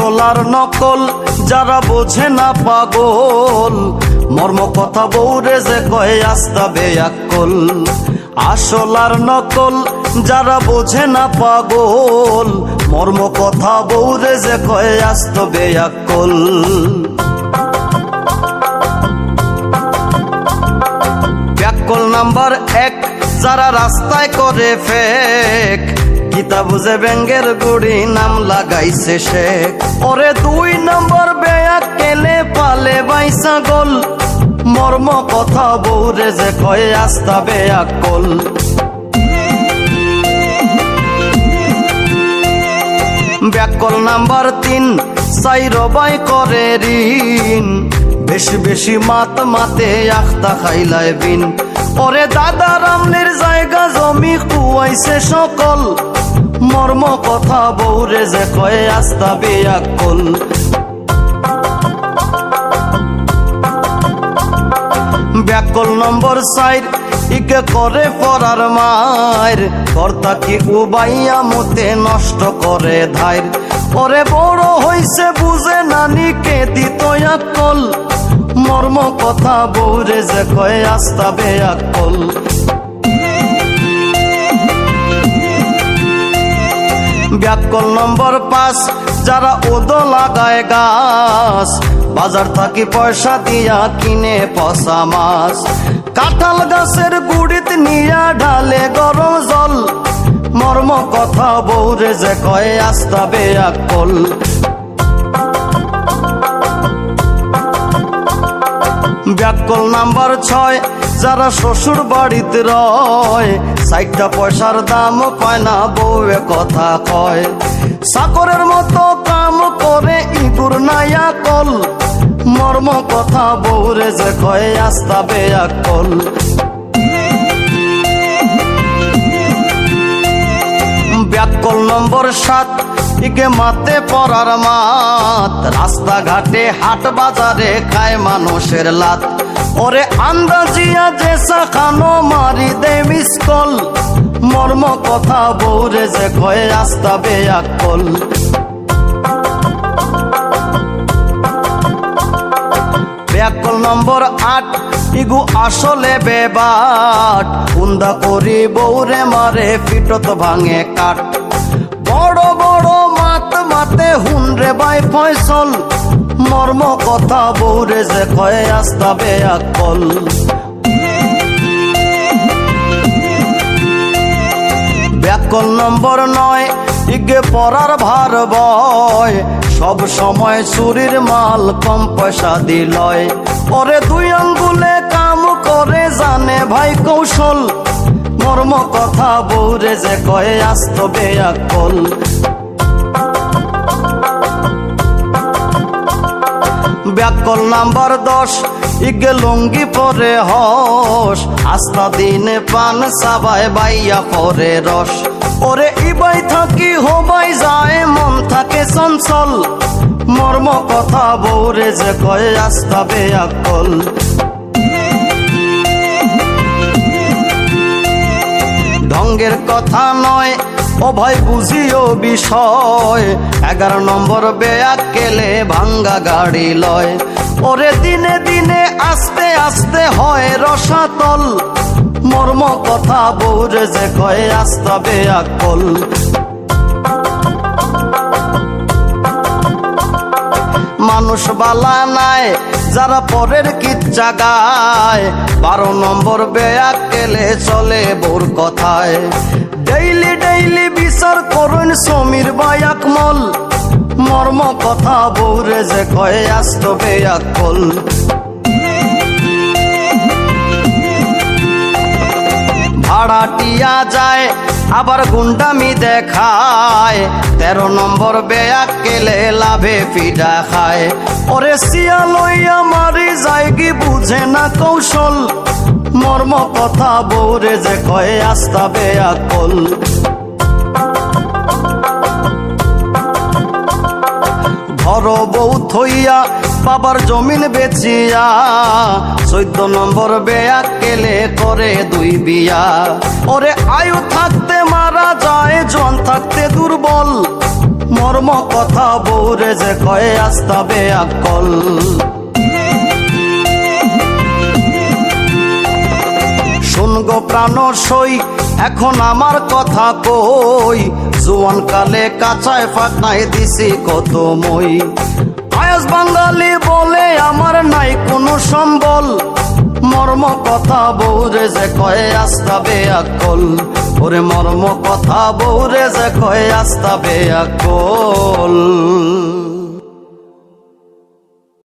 আর নকল, যারা বোঝে না পাগল। মর্ম কথা বৌরে যে কয়ে আস্তা বেয়াকল আসল আর নকল, যারা বোঝে না পাগল। মর্ম কথা বৌরে যে কয়ে আস্ত বেয়াকল ব্যাকল নাম্বার এক, যারা রাস্তায় করে ফেক। গীতা বুঝে ব্যাঙ্গের গুড়ি নাম লাগাইছে শেখ ওরে দুই নম্বর বেয়া কেলে পালে বাইসা গোল মর্ম কথা বৌরে যে কয়ে আস্তা বেয়া কল। ব্যাকল নাম্বার তিন সাইরবাই করে ঋণ। বেশি বেশি মাত মাতে আখতা খাইলায় বিন। ওরে দাদা রামনের জায়গা জমি কুয়াইছে সকল। মর্ম কথা বৌরে যে কয়ে আস্তা বেয়াকল ব্যাকল নম্বর সাইড ইকে করে পড়ার মায়ের। কর্তা কি উবাইয়া মতে নষ্ট করে ধাইর? ওরে বড় হইছে বুঝে নানিকে দিত আকল মর্ম কথা বৌরে যে কয়ে আস্তা বেয়াকল ব্যাকল নম্বর পাঁচ যারা ওদ লাগায় গাছ, বাজার থাকি পয়সা দিয়া কিনে পচা মাছ। কাঁঠাল গাছের গুড়িত নিয়া ঢালে গরম জল, মর্ম কথা বৌরে যে কয়ে, আস্তা বেয়াকল ব্যাকল নাম্বার ছয় যারা শ্বশুর বাড়িতে রয় সাইটটা পয়সার দাম পায় না বউয়ে কথা কয়। সাকরের মতো কাম করে ইঁদুর নাইয়া কল, মর্ম কথা বউরে যে কয়ে, আস্তা বেয়া কল। ব্যাকল নম্বর সাত ইকে মাতে পড়ার মাত, রাস্তাঘাটে হাট বাজারে খায় মানুষের লাত। ওরে আন্দাজিয়া যে খানো মারি দে মিসকল মর্ম কথা বৌরে যে কয়ে আস্তা বেয়াকল ব্যাকল নম্বর আট, ইগু আসলে বেবাট। কুন্দা করি বৌরে মারে পিটত ভাঙে কাট বড় বড় মাত মাতে হুনরে বাই ফয়সল। মর্ম কথা বৌরে যে কয়ে আস্তা বেয়াকল। ব্যাকল নম্বর নয়, ইগে পড়ার ভার বয়। সব সময় চুরির মাল কম পয়সা দিলয়। ওরে দুই আঙ্গুলে কাম করে জানে ভাই কৌশল। মর্ম কথা বৌরে যে কয়ে আস্ত বেয়াকল। ব্যাকল নাম্বার দশ। ইগে লঙ্গি পরে হস। আস্তা দিনে পান সাবাই বাইয়া পরে রস। ওরে ইবাই থাকি হবাই যায়, মন থাকে চঞ্চল। মর্ম কথা বৌরে যে কয়ে, আস্তা বেয়াকল। ঢঙ্গের কথা নয়। ও ভাই বুঝিও বিষয়। এগারো নম্বর বেয়াক কেলে ভাঙ্গা গাড়ি লয়। ওরে দিনে দিনে আস্তে আস্তে হয় রসাতল। মর্ম কথা বৌরে যে কয়, আস্তা বেয়াকল মানুষ বালা নাই, যারা পরের কিচ্ছা গায় বারো নম্বর বেয়া কেলে চলে বোর কথায়। ডেইলি ডেইলি বিচার করুন সমীর বায়াক মল। মর্ম কথা বৌরে যে কয়ে, আস্ত বেয়াকল ভাড়াটিয়া যায়, আবার গুন্ডামি দেখায়। তেরো নম্বর বেয়াক কেলে লাভে পিঠা খায়। ওরে সিয়া লইয়া মারি যায় কি বুঝে না কৌশল। মর্ম কথা বৌরে যে কয়ে আস্তা বেয়াকল। ঘর বউ থইয়া বাবার জমিন বেচিয়া, চৈদ্দ নম্বর বেয়া কেলে করে দুই বিয়া। ওরে আয়ু থাকতে মারা যায় জন থাকতে দুর্বল। মর্ম কথা বৌরে যে কয়ে আস্তাবে আকল। শুনগো প্রাণ সই, এখন আমার কথা কই। জুয়ান কালে কাঁচায় ফাঁকায় দিছি কত মই। আয়াস বাঙালি বলে আমার নাই কোনো সম্বল। মর্ম কথা বৌরে যে কয়ে আস্তাবে আকল ওরে মর্ম কথা বৌরে যে কয়ে আস্তাবে আকল